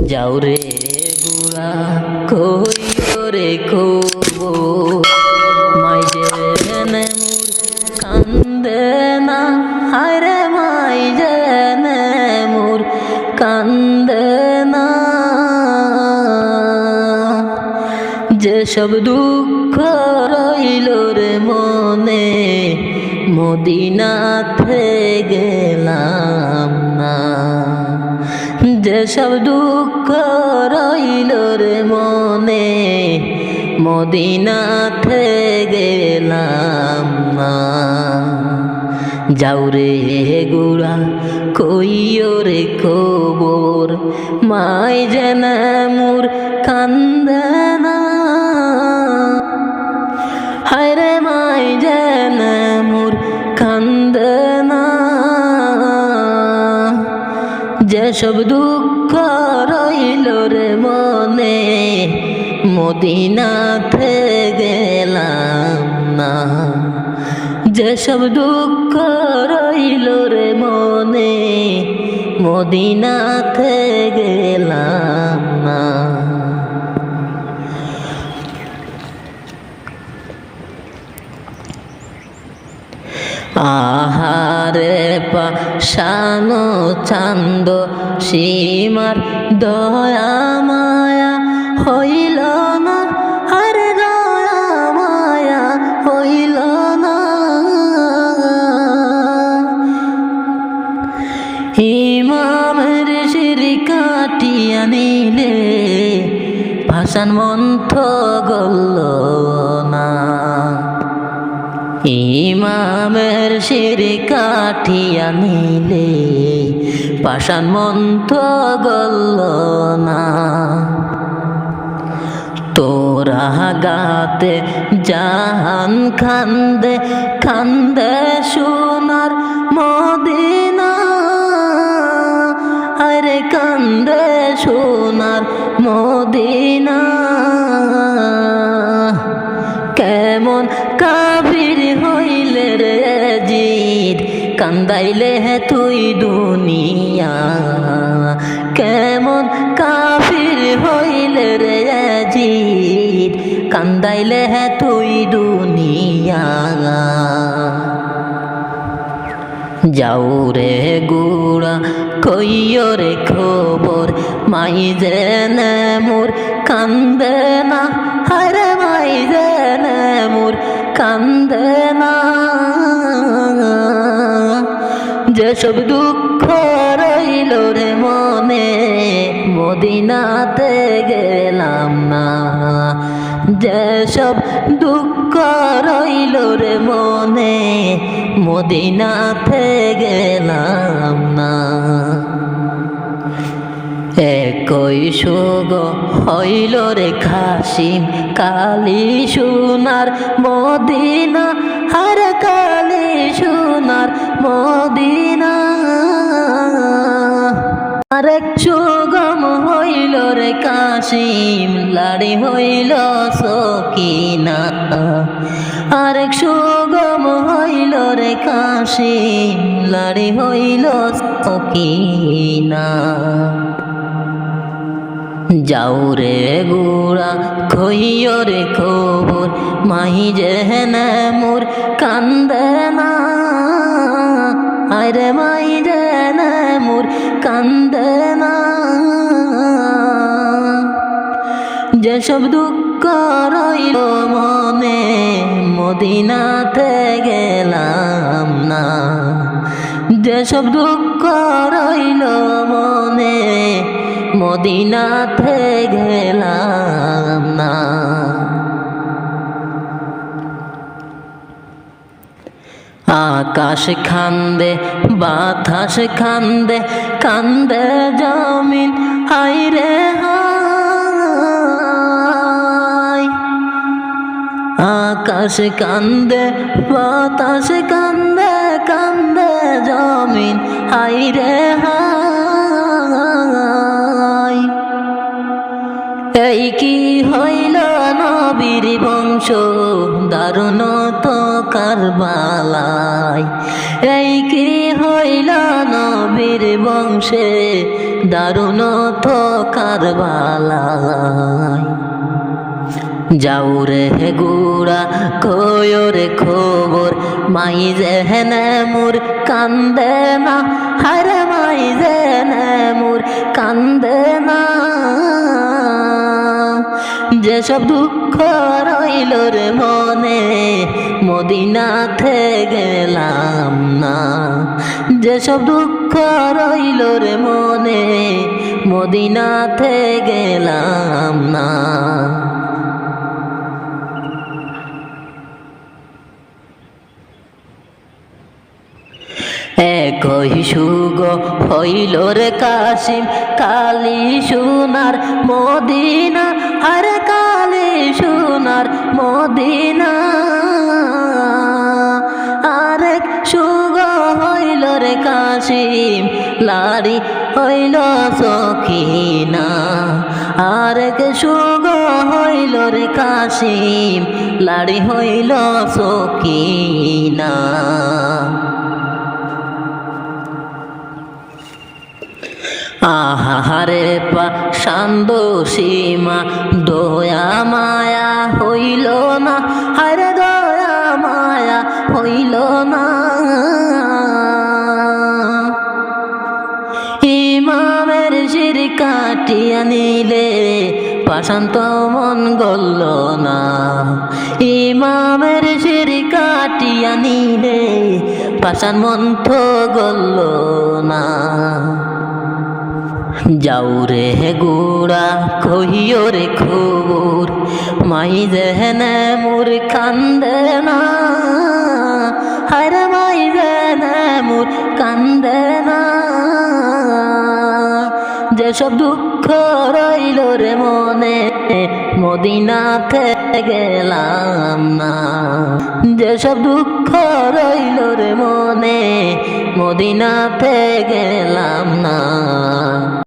যাও রে গুড়া রে কবো মাই জেনে মোর কান্দে না। হায় রে মাই জেনে মোর কান্দে না। যেসব দুঃখ রইল রে মনে মদিনাতে গেলাম। যেসব দুঃখ রইল রে মনে। মদিনাতে গেলাম না। যাও রে গুড়া, কইও রে খবর মাই যেন মোর কান্দে না। মাই যেন মোর কান্দে না। যেসব দুঃখ রইল রে মনে মদিনাতে গেলাম না। যেসব দুঃখ রইল রে মনে মদিনাতে গেলাম না। আহারে পাশানো চান্দ, সীমার দয়া মায়া হইল না, আরে দয়া মায়া হইল না। ইমামের সিঁড়ি কাটিয়া নিলে ভাষান মন্থ গল্ল না। ইমামের শিরে কাঠিয়া নিলে পাষাণ মন্থ গল্ল না। তোরা গাতে জাহান খান্দে খান্দে সোনার মদিনা। আরে কান্দে সোনার মদিনা। কান্দাইলে হে তুই দুনিয়া, কেমন কাফির হইলে রে জিদ কান্দাইলে তুই দুনিয়া। যাও রে গুড়া, কইও রে খবর, মাই জেনে মোর কান্দে না। হারে মাই জেনে মোর কান্দে না। যেসব দুঃখ রইল রে মনে। মদিনাতে গেলাম না। যেসব দুঃখ রইল রে মনে, মদিনাতে গেলাম না। একই সুগ হইল রে খাসিম, কালি সোনার মদিনা। হার কালি সোনার মদিনা হইল সকিনা। আরেক সুগম হইল রে কাশিম লাড়ি হইল সকিনা। যাও রে গুড়া, খইও রে খবর, মাহি যেহেন মোর কান্দে না যেসব দুঃখ রইল মনে, মদিনাতে গেলাম না। যেসব দুঃখ রইল মনে, মদিনাতে গেলাম না। আকাশ খান্দে, বাতাস খান্দে, কান্দে জমিন হাই আকাশ কান্দে, বাতাস কান্দে কান্দে জমিন। হাই রে হাই। এই কি হইল নবীর বংশ? দারুণ তো কারবালায়। এই কি হইল নবীর বংশে? দারুণ তো যাও রে গুড়া কয়ো রে খবর? মাই যেহেনে মোর, কান্দে না। হারে মাই যেহেনে মোর, কান্দে না। যেসব দুঃখ রইল রে মনে, মদিনাতে গেলাম না। যেসব দুঃখ রইল রে মনে, মদিনাতে গেলাম না। একই সুগ হইল রে কাশিম, কালি সোনার মদিনা। আর কালি সোনার মদিনা। আরেক সুগ হইল রে কাশিম লারি হইল সখিনা। আরেক সুগ হইল রে কাশিম লাড়ি হইল সখিনা। আহারে পা সান্দ সীমা, দয়া মায়া হইল না হারে দয়া মায়া হইল না। ইমামের শির কাটিয়া নিলে পাশান্ত মন গল্ল না। ইমামের শির কাটিয়া নিলে পাশান মন তো গল্ল না। যাও রে গুড়া, কহিও রে খবর, মাই যেহেনে মোর কান্দে না হারে মাই যেহেনে মোর কান্দে না। যেসব দুঃখ রইল রে মনে, মদিনাতে গেলাম না। যেসব দুঃখ রইল রে মনে, মদিনাতে গেলাম না।